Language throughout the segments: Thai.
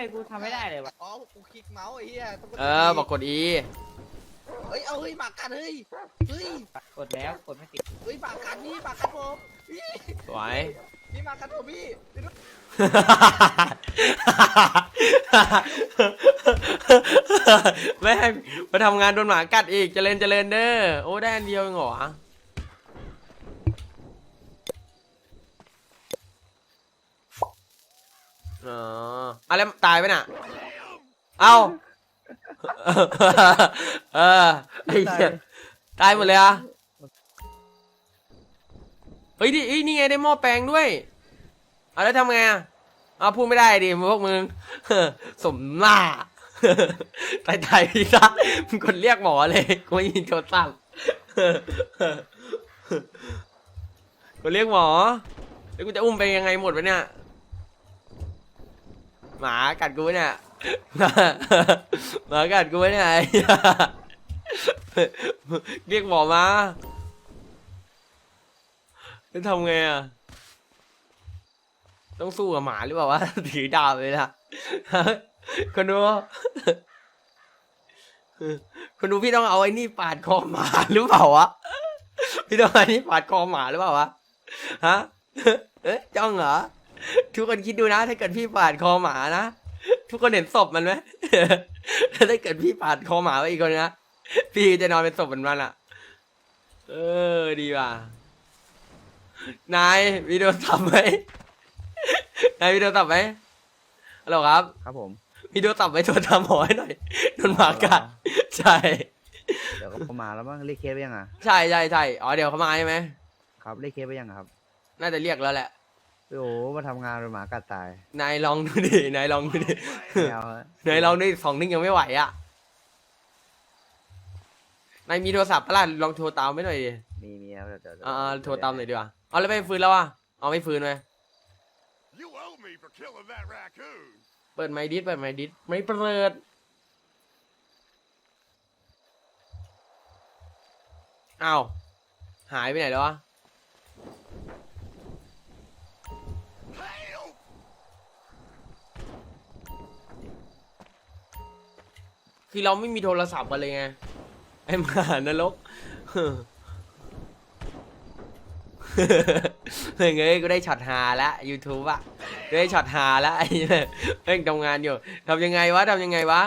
ยกูทำไม่ได้เลยวะอ๋อ กูคลิกเมาส์ไอ้เหี้ยต้องกดเออบอกกด E เฮ้ย เอาเฮ้ยหมากกันเฮ้ย เฮ้ย กดแล้วกดไม่ติดเฮ้ยหมากกันนี่หมากกันผมพี่สวย นี่หมากกันผมพี่พี่ดูแม่งมาทำงานโดนหมากัดอีกเจริญเจริญเด้อโอ้ได้อันเดียวเองเหรออ๋อ อะไรตายไปน่ะ เอ้าเออไอ้เหี้ยตายหมดเลยอะเฮ้ยดิเอ้ยนี่ไงได้หม้อแปลงด้วยเอาแล้วทำไงอะเอาพูดไม่ได้ดิพวกมึงสมหน้าตายตายพี่ซะมึงกดเรียกหมอเลยกูไม่ยินโทรศัพท์กดเรียกหมอแล้วกูจะอุ้มไปยังไงหมดวะเนี่ย หมากัดกูเนี่ยหมากัดกูเนี่ยเหี้ยเรียกหมอมาจะทำไงอะต้องสู้กับหมาหรือเปล่าวะถือดาบเลยนะคนดูคนดูพี่ต้องเอาไอ้นี่ปาดคอหมาหรือเปล่าวะพี่ต้องเอาไอ้นี่ปาดคอหมาหรือเปล่าวะฮะเอ๊ะจ้องเหรอ ทุกคนคิดดูนะ ถ้าเกิดพี่ปาดคอหมานะ ทุกคนเห็นศพมันไหมถ้าเกิดพี่ปาดคอหมาไว้อีกคนนะ พี่จะนอนเป็นศพเหมือนมันอะ เออ ดีว่ะ นายวิดีโอสับไหมนายวิดีโอสับไหมฮัลโหลครับ ครับผม วิดีโอสับไว้โทรตามหมอให้หน่อยโดนหมากัดใช่ เดี๋ยวเขามาแล้วบ้างเรียกเคสไปยังอะ ใช่ใช่ใช่อ๋อเดี๋ยวเขามาใช่ไหมครับเรียกเคสไปยังอะครับ น่าจะเรียกแล้วแหละ โอ้โหมาทำงานเป็นหมากัดตายนายลองดูดินายลองดูดิไม่เอาฮะนายลองดูดิสองนึงยังไม่ไหวอะนายมีโทรศัพท์ปะล่ะลองโทรตามไม่หน่อยดิมีมีครับเดี๋ยวเดี๋ยวอ่าโทรตามหน่อยดีกว่าเอาแล้วไม่ฟื้นแล้วอะเอาไม่ฟื้นไหม You owe me for killing that raccoon. เปิดไมค์ดิสเปิดไมค์ดิสไม่เปิด อ้าว หายไปไหนแล้ววะ คือเราไม่มีโทรศัพท์กันเลยไง ไอ้หมานรกเฮ้ยเงยกูได้ช็อตฮาละ YouTube อะได้ช็อตฮาละไอ้เนี่ยเพ่งทำงานอยู่ทำยังไงวะทำยังไงวะ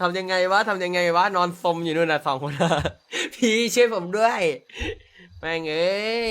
ทำยังไงวะทำยังไงวะนอนสมอยู่นู่นน่ะสองคนพี่ช่วยผมด้วย แม่งเอ้ย